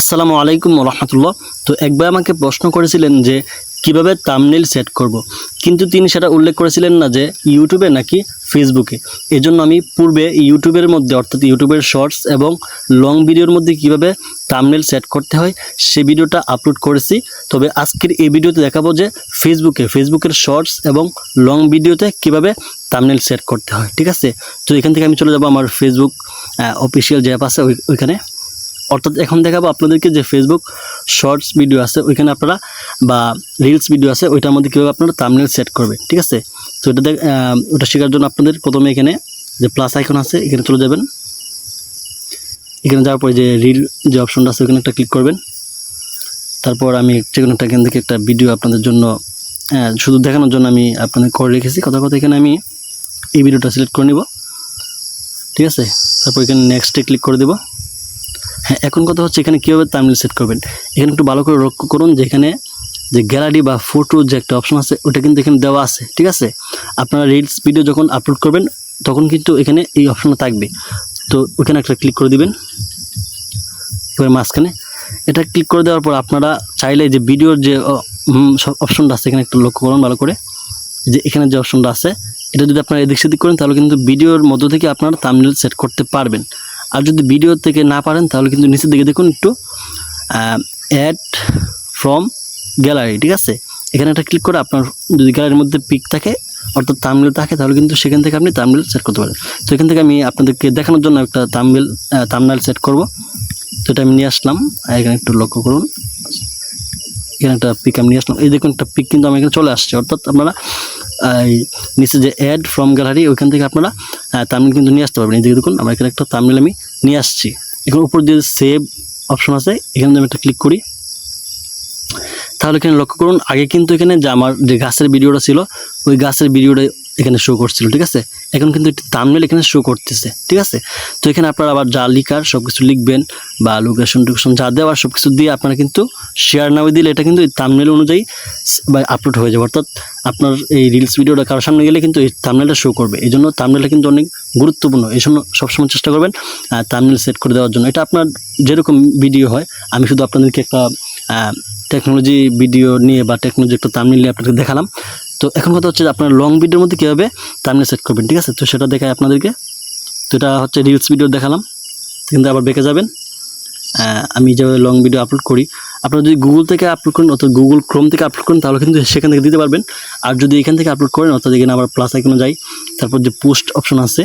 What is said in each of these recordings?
আসসালামু আলাইকুম রহমতুল্লাহ। তো একবার আমাকে প্রশ্ন করেছিলেন যে, কীভাবে তামনিল সেট করব। কিন্তু তিনি সেটা উল্লেখ করেছিলেন না যে ইউটিউবে নাকি ফেসবুকে এজন্য আমি পূর্বে ইউটিউবের মধ্যে, অর্থাৎ ইউটিউবের শর্টস এবং লং ভিডিওর মধ্যে কীভাবে তামনিল সেট করতে হয়, সে ভিডিওটা আপলোড করেছি। তবে আজকের এই ভিডিওতে দেখাবো যে ফেসবুকে ফেসবুকের শর্টস এবং লং ভিডিওতে কীভাবে তামনেল সেট করতে হয়। ঠিক আছে? তো এখান থেকে আমি চলে যাব আমার ফেসবুক অফিসিয়াল যে অ্যাপ আছে ওই- ওইখানে। অর্থাৎ এখন দেখাবো আপনাদেরকে যে ফেসবুক শর্টস ভিডিও আছে, ওইখানে আপনারা বা রিলস ভিডিও আছে, ওইটার মধ্যে কীভাবে আপনারা তামনেল সেট করবে ঠিক আছে? তো ওটা দেখ- ওটা শেখার জন্য আপনাদের প্রথমে এখানে যে প্লাস আইকন আছে, এখানে চলে যাবেন। এখানে যাওয়ার পরে যে রিল যে অপশনটা আছে, ওখানে একটা ক্লিক করবেন। তারপর আমি যে কোনো একটা এখান থেকে একটা ভিডিও আপনাদের জন্য শুধু দেখানোর জন্য আমি আপনাদের করে রেখেছি। কথা কথা এখানে আমি এই ভিডিওটা সিলেক্ট করে নিব, ঠিক আছে? তারপর এখানে নেক্সটে ক্লিক করে দেবো। হ্যাঁ এখন কথা হচ্ছে এখানে কীভাবে তামিল সেট করবেন? এখানে একটু ভালো করে লক্ষ্য করুন যে এখানে যে গ্যালারি বা ফটো যে একটা অপশন আছে, ওটা কিন্তু এখানে দেওয়া আছে, ঠিক আছে? আপনারা রিলস ভিডিও যখন আপলোড করবেন, তখন কিন্তু এখানে এই অপশনটা থাকবে। তো ওখানে একটা ক্লিক করে দিবেন। এবার মাঝখানে এটা ক্লিক করে দেওয়ার পর আপনারা চাইলে যে ভিডিওর যে অপশনটা আছে, এখানে একটু লক্ষ্য করুন ভালো করে। যে এখানে যে অপশনটা আছে, এটা যদি আপনারা এদিক সেদিক করেন, তাহলে কিন্তু ভিডিওর মধ্য থেকে আপনারা থাম্বনেল সেট করতে পারবেন। আর যদি ভিডিও থেকে না পারেন, তাহলে কিন্তু নিচের দিকে দেখুন একটু অ্যাড ফ্রম গ্যালারি ঠিক আছে? এখানে একটা ক্লিক করে আপনার যদি গ্যালারির মধ্যে পিক থাকে, অর্থাৎ তামিল থাকে, তাহলে কিন্তু সেখান থেকে আপনি তামিল সেট করতে পারেন। তো এখান থেকে আমি আপনাদেরকে দেখানোর জন্য একটা তামিল তামনাল সেট করব। তো এটা আমি নিয়ে আসলাম এখানে একটু লক্ষ্য করুন। এখানে একটা পিক আমি নিয়ে আসলাম। এই দেখুন, একটা পিক কিন্তু আমার এখানে চলে আসছে। অর্থাৎ আপনারা নিচে যে অ্যাড ফ্রম গ্যালারি ওইখান থেকে আপনারা তামিল কিন্তু নিয়ে আসতে পারবেন। এই দেখুন, আমার এখানে একটা তামিল আমি নিয়ে আসছি। এখন উপর যে সেভ অপশন আছে, এখানে আমি একটা ক্লিক করি। তাহলে এখানে লক্ষ্য করুন, আগে কিন্তু এখানে যে আমার যে গাছের ভিডিওটা ছিল, ওই গাছের ভিডিওটা এখানে শো করছিল, ঠিক আছে? এখন কিন্তু একটি তামনেল এখানে শো করতেছে, ঠিক আছে? তো এখানে আপনারা আবার যা লিখার সব কিছু লিখবেন বা লোকেশন টোকেশন যা দেওয়ার সব কিছু দিয়ে আপনারা কিন্তু শেয়ার নামে দিলে এটা কিন্তু এই তামনেল অনুযায়ী বা আপলোড হয়ে যাবে। অর্থাৎ আপনার এই রিলস ভিডিওটা কারোর সামনে গেলে কিন্তু এই তামনেলটা শো করবে। এই জন্য তামনেলটা কিন্তু অনেক গুরুত্বপূর্ণ। এই জন্য সবসময় চেষ্টা করবেন তামনেল সেট করে দেওয়ার জন্য। এটা আপনার যেরকম ভিডিও হয়, আমি শুধু আপনাদেরকে একটা টেকনোলজি ভিডিও নিয়ে বা টেকনোলজি একটা তামনেল নিয়ে আপনাদেরকে দেখালাম। তো এখন কথা হচ্ছে যে আপনার লং ভিডিওর মধ্যে কীভাবে তামনেল সেট করবেন, ঠিক আছে? তো সেটা দেখায় আপনাদেরকে। তো এটা হচ্ছে রিলস ভিডিও দেখালাম। কিন্তু আবার বেঁকে যাবেন। আমি যেভাবে লং ভিডিও আপলোড করি, আপনারা যদি গুগল থেকে আপলোড করেন অর্থাৎ গুগল ক্রোম থেকে আপলোড করেন, তাহলে কিন্তু সেখান থেকে দিতে পারবেন। আর যদি এখান থেকে আপলোড করেন, অর্থাৎ এখানে আবার প্লাস আইকনে যাই, তারপর যে পোস্ট অপশন আছে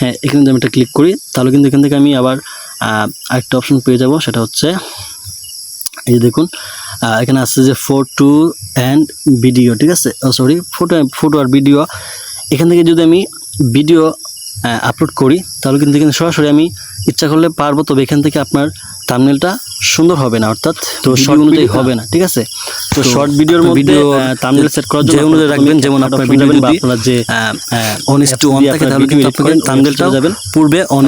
হ্যাঁ এখানে যদি আমি একটা ক্লিক করি, তাহলে কিন্তু এখান থেকে আমি আবার আরেকটা অপশন পেয়ে যাব। সেটা হচ্ছে, এই যে দেখুন এখানে আসছে যে ফটো অ্যান্ড ভিডিও ঠিক আছে? সরি ফটো ফটো আর ভিডিও এখান থেকে যদি আমি ভিডিও আপলোড করি, তাহলে কিন্তু এখানে সরাসরি আমি ইচ্ছা করলে পারব তবে এখান থেকে আপনার থাম্বনেলটা সুন্দর হবে না অর্থাৎ তো শর্ট অনুযায়ী হবে না ঠিক আছে? তো শর্ট ভিডিওর মধ্যে ভিডিও থাম্বনেল সেট করার জন্য অনুযায়ী রাখবেন, যেমন আপনার ভিডিও বা আপনার যে honest to one থাকে তাহলে কিন্তু আপনাকে থাম্বনেলটা যাবেন। পূর্বে one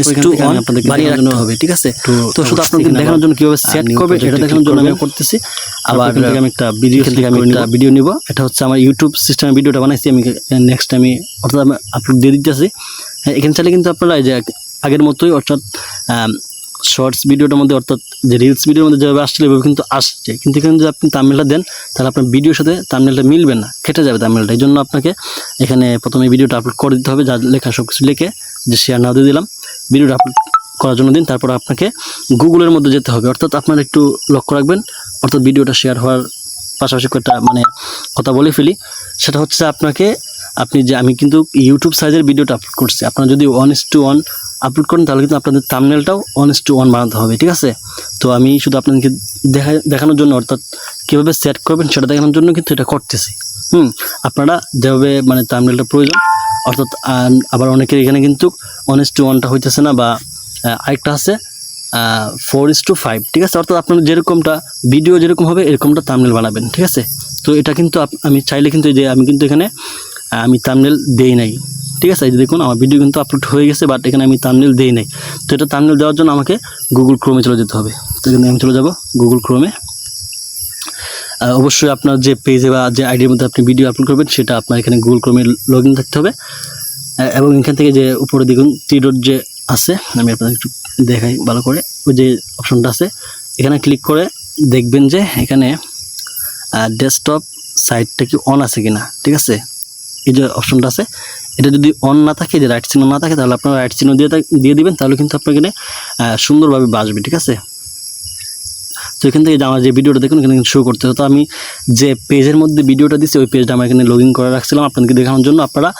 আপনাদেরকে বানিয়ে দেখানোর জন্য রাখতে হবে, ঠিক আছে? তো- শুধু আপনাদের দেখানোর জন্য কীভাবে সেট করবে এটা দেখানোর জন্য আমি করতেছি। আবার থেকে আমি একটা ভিডিও থেকে আমি একটা ভিডিও নিব এটা হচ্ছে আমার ইউটিউব সিস্টেমে ভিডিওটা বানাইছি আমি নেক্সট আমি অর্থাৎ আমি আপলোড দিয়ে দিতেছি। হ্যাঁ এখানে চাইলে কিন্তু আপনারা এই যে আগের মতোই, অর্থাৎ শর্টস ভিডিওটার মধ্যে, অর্থাৎ যে রিলস ভিডিওর মধ্যে যেভাবে আসছিল, এভাবে কিন্তু আসছে। কিন্তু এখানে যদি আপনি তামিলটা দেন, তাহলে আপনার ভিডিওর সাথে তামিলটা মিলবে না কেটে যাবে তামিলটা এই জন্য আপনাকে এখানে প্রথমে ভিডিওটা আপলোড করে দিতে হবে, যা লেখা সব কিছু লিখে যে শেয়ার না দিয়ে দিলাম। ভিডিওটা আপলোড করার জন্য দিন, তারপর আপনাকে গুগলের মধ্যে যেতে হবে। অর্থাৎ আপনারা একটু লক্ষ্য রাখবেন, অর্থাৎ ভিডিওটা শেয়ার হওয়ার পাশাপাশি একটা মানে কথা বলে ফেলি। সেটা হচ্ছে আপনাকে আপনি যে আমি কিন্তু ইউটিউব সাইজের ভিডিওটা আপলোড করছি। আপনারা যদি one is to one upload করেন, তাহলে কিন্তু আপনাদের থামনেলটাও ওয়ান ইস টু ওয়ান বানাতে হবে, ঠিক আছে? তো আমি শুধু আপনাদেরকে দেখা দেখানোর জন্য, অর্থাৎ কীভাবে সেট করবেন সেটা দেখানোর জন্য কিন্তু এটা করতেছি। হুম, আপনারা যেভাবে মানে থামনেলটা প্রয়োজন, অর্থাৎ আবার অনেকের এখানে কিন্তু ওয়ান ইস টু ওয়ানটা হইতেছে না, বা আরেকটা আছে ফোর ইস টু ফাইভ ঠিক আছে? অর্থাৎ আপনার যেরকমটা ভিডিও যেরকম হবে, এরকমটা তামনেল বানাবেন, ঠিক আছে? তো এটা কিন্তু আমি চাইলে কিন্তু যে আমি কিন্তু এখানে আমি তামনেল দেই নাই। ঠিক আছে? এই দেখুন, আমার ভিডিও কিন্তু আপলোড হয়ে গেছে বাট এখানে আমি তামনেল দেই নাই। তো এটা তামনেল দেওয়ার জন্য আমাকে গুগল ক্রোমে চলে যেতে হবে। তো এখানে আমি চলে যাব গুগল ক্রোমে অবশ্যই আপনার যে পেজে বা যে আইডির মধ্যে আপনি ভিডিও আপলোড করবেন, সেটা আপনার এখানে গুগল ক্রোমে লগ ইন থাকতে হবে। এবং এখান থেকে যে উপরে দেখুন ডট যে আছে, আমি আপনাদের একটু দেখাই ভালো করে। ওই যে অপশনটা আছে, এখানে ক্লিক করে দেখবেন যে এখানে ডেস্কটপ সাইটটা কি অন আছে কিনা। ঠিক আছে? এই যে অপশনটা আছে, এটা যদি অন না থাকে, যে রাইট চিহ্ন না থাকে, তাহলে আপনারা রাইট চিহ্ন দিয়ে দিয়ে দিবেন, তাহলে কিন্তু আপনার এখানে সুন্দরভাবে বাসবে, ঠিক আছে? তো এখান থেকে আমার যে ভিডিওটা দেখুন, এখানে শো করতে তো আমি যে পেজের মধ্যে ভিডিওটা দিচ্ছি ওই পেজটা আমার এখানে লগ ইন করে রাখছিলাম। আপনাদেরকে দেখানোর জন্য আপনারা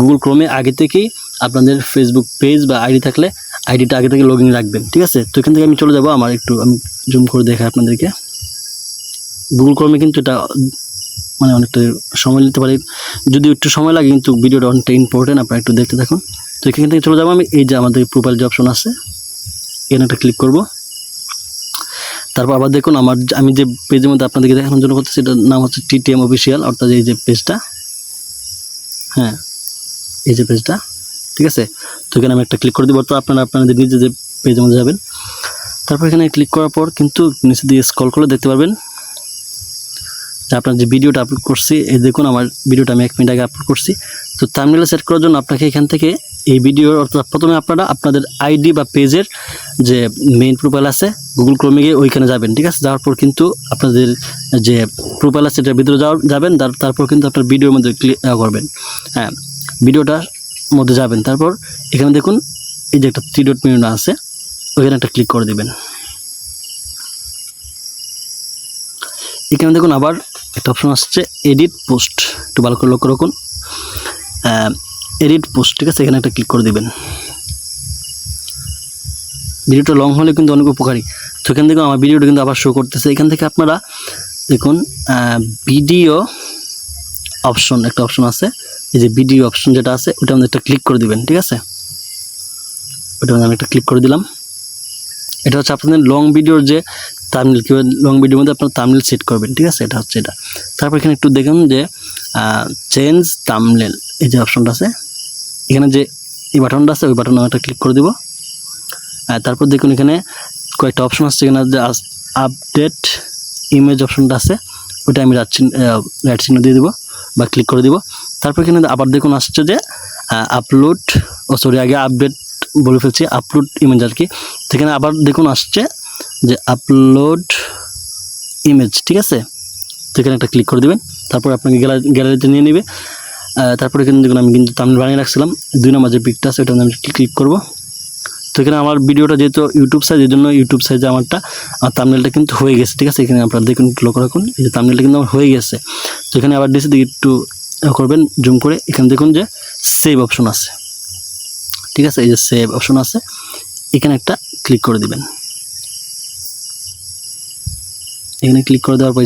গুগল ক্রোমে আগে থেকেই আপনাদের ফেসবুক পেজ বা আইডি থাকলে আইডিটা আগে থেকে লগ ইন রাখবেন, ঠিক আছে? তো এখান থেকে আমি চলে যাব, আমার একটু, আমি জুম করে দেখাই আপনাদেরকে। গুগল ক্রোমে কিন্তু এটা মানে অনেকটা সময় নিতে পারে। যদি একটু সময় লাগে, কিন্তু ভিডিওটা অনেকটা ইম্পর্টেন্ট আপনারা একটু দেখতে থাকুন। তো এখান থেকে চলে যাব আমি, এই যে আমাদের প্রোফাইল যে অপশন আছে, এখানে একটা ক্লিক করব। তারপর আবার দেখুন, আমার আমি যে পেজের মধ্যে আপনাদেরকে দেখানোর জন্য করতেছি, এটার নাম হচ্ছে টিটিএম অফিসিয়াল অর্থাৎ এই যে পেজটা হ্যাঁ এই যে পেজটা ঠিক আছে? তো এখানে আমি একটা ক্লিক করে দিব তো আপনারা আপনাদের নিজে যে পেজের মধ্যে যাবেন। তারপর এখানে ক্লিক করার পর কিন্তু নিচে দিয়ে স্ক্রল করলে দেখতে পারবেন। আপনার যে ভিডিওটা আপলোড করছি, এই দেখুন আমার ভিডিওটা আমি এক মিনিট আগে আপলোড করছি। তো থাম্বনেল সেট করার জন্য আপনাকে এখান থেকে এই ভিডিও অর্থাৎ প্রথমে আপনারা আপনাদের আইডি বা পেজের যে মেইন প্রোফাইল আছে গুগল ক্রোমে গিয়ে ওইখানে যাবেন, ঠিক আছে? যাওয়ার পর কিন্তু আপনাদের যে প্রোফাইল আছে, এটার ভিতরে যাবেন, তার- তারপর কিন্তু আপনার ভিডিওর মধ্যে ক্লিক করবেন। হ্যাঁ ভিডিওটার মধ্যে যাবেন, তারপর এখানে দেখুন, এই যে একটা থ্রি ডট মেনু আছে, ওইখানে একটা ক্লিক করে দেবেন। এখানে দেখুন আবার একটা অপশন আসছে এডিট পোস্ট একটু ভালো করে লক্ষ্য রাখুন। এডিট পোস্ট ঠিক আছে? এখানে একটা ক্লিক করে দিবেন। ভিডিওটা লং হলে কিন্তু অনেক উপকারী। তো এখান থেকে আমার ভিডিওটা কিন্তু আবার শো করতেছে। এখান থেকে আপনারা দেখুন ভিডিও অপশন একটা অপশন আছে। এই যে ভিডিও অপশন যেটা আছে, ওটা আমাদের একটা ক্লিক করে দিবেন, ঠিক আছে? ওটা আমি একটা ক্লিক করে দিলাম। এটা হচ্ছে আপনাদের লং ভিডিওর যে তামিল কীভাবে লং ভিডিওর মধ্যে আপনার তামিল সেট করবেন, ঠিক আছে? এটা হচ্ছে এটা। তারপর এখানে একটু দেখুন যে চেঞ্জ তামলেল এই যে অপশনটা আছে, এখানে যে এই বাটনটা আছে, ওই বাটনে একটা ক্লিক করে দিব। তারপর দেখুন এখানে কয়েকটা অপশন আসছে, এখানে যে আপডেট ইমেজ অপশনটা আছে, ওইটা আমি রাইট চিহ্ন রাইট চিহ্ন দিয়ে দিব বা ক্লিক করে দিব। তারপর এখানে আবার দেখুন আসছে যে আপলোড ও সরি আগে আপডেট বলে ফেলছি আপলোড ইমেজ আর কি। সেখানে আবার দেখুন আসছে যে আপলোড ইমেজ ঠিক আছে? তো এখানে একটা ক্লিক করে দেবেন, তারপর আপনাকে গ্যালারি গ্যালারিতে নিয়ে নেবে। তারপর এখানে দেখুন, আমি কিন্তু তামিল বানিয়ে রাখছিলাম। দুই নম্বর যে পিকটা আছে ওটা আমি ক্লিক করব। তো এখানে আমার ভিডিওটা যেহেতু ইউটিউব সাইজ এই জন্য ইউটিউব সাইজে আমারটা, আমার তামিলটা কিন্তু হয়ে গেছে, ঠিক আছে? এখানে আপনারা দেখুন, লক্ষ্য রাখুন, এই যে তামিলটা কিন্তু আমার হয়ে গেছে। তো এখানে আবার ডিসে দিকে একটু করবেন জুম করে, এখানে দেখুন যে সেভ অপশন আছে। ঠিক আছে? এই যে সেভ অপশন আছে, এখানে একটা ক্লিক করে দিবেন। এখানে ক্লিক করে দেওয়ার পর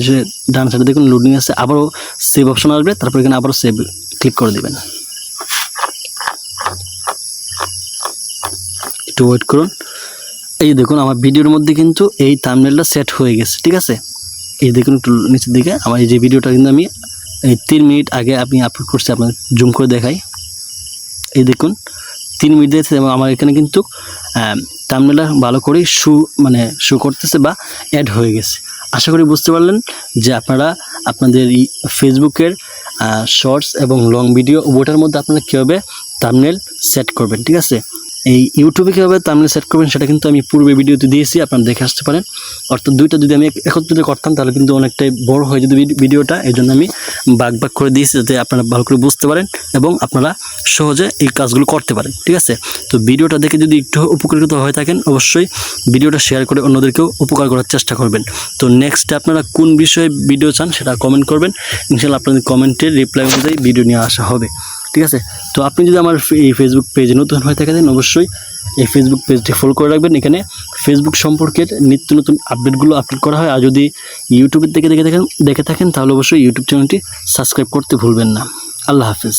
ডান সাইডে দেখুন লোডিং আছে, আবারও সেভ অপশন আসবে, তারপর এখানে আবারও সেভ ক্লিক করে দেবেন। একটু ওয়েট করুন। এই দেখুন আমার ভিডিওর মধ্যে কিন্তু এই থাম্বনেলটা সেট হয়ে গেছে, ঠিক আছে? এই দেখুন একটু নিচের দিকে, আমার এই যে ভিডিওটা কিন্তু আমি, এই তিন মিনিট আগে আমি আপলোড করছি আপনার জুম করে দেখাই। এই দেখুন, তিন মিনিট দিয়েছে, এবং আমার এখানে কিন্তু থাম্বনেলটা ভালো করেই শু মানে শু করতেছে বা অ্যাড হয়ে গেছে। আশা করি বুঝতে পারলেন যে আপনারা আপনাদের ফেসবুকের শর্টস এবং লং ভিডিও ওটার মধ্যে আপনারা কীভাবে থামনেল সেট করবেন, ঠিক আছে? এই ইউটিউবে কীভাবে থাম্বনেল সেট করবেন সেটা কিন্তু আমি পূর্বে ভিডিওতে দিয়েছি, আপনারা দেখে আসতে পারেন। অর্থাৎ দুইটা যদি আমি এক- একত্রিত করতাম, তাহলে কিন্তু অনেকটাই বড় হয়ে যেত ভিডিওটা এই জন্য আমি বাগ বাগ করে দিয়েছি যাতে আপনারা ভালো করে বুঝতে পারেন এবং আপনারা সহজে এই কাজগুলো করতে পারেন, ঠিক আছে? তো ভিডিওটা দেখে যদি একটু উপকৃত হয়ে থাকেন, অবশ্যই ভিডিওটা শেয়ার করে অন্যদেরকেও উপকার করার চেষ্টা করবেন। তো নেক্সটে আপনারা কোন বিষয়ে ভিডিও চান সেটা কমেন্ট করবেন। ইনশাল্লাহ আপনাদের কমেন্টের রিপ্লাই অনুযায়ী ভিডিও নিয়ে আসা হবে। ঠিক আছে? তো আপনি যদি আমার এই ফেসবুক পেজে নতুন হয়ে থাকেন, অবশ্যই এই ফেসবুক পেজটি ফলো করে রাখবেন। এখানে ফেসবুক সম্পর্কের নিত্য নতুন আপডেটগুলো আপলোড করা হয়। আর যদি ইউটিউবের থেকে দেখে দেখেন দেখে থাকেন, তাহলে অবশ্যই ইউটিউব চ্যানেলটি সাবস্ক্রাইব করতে ভুলবেন না। আল্লাহ হাফিজ।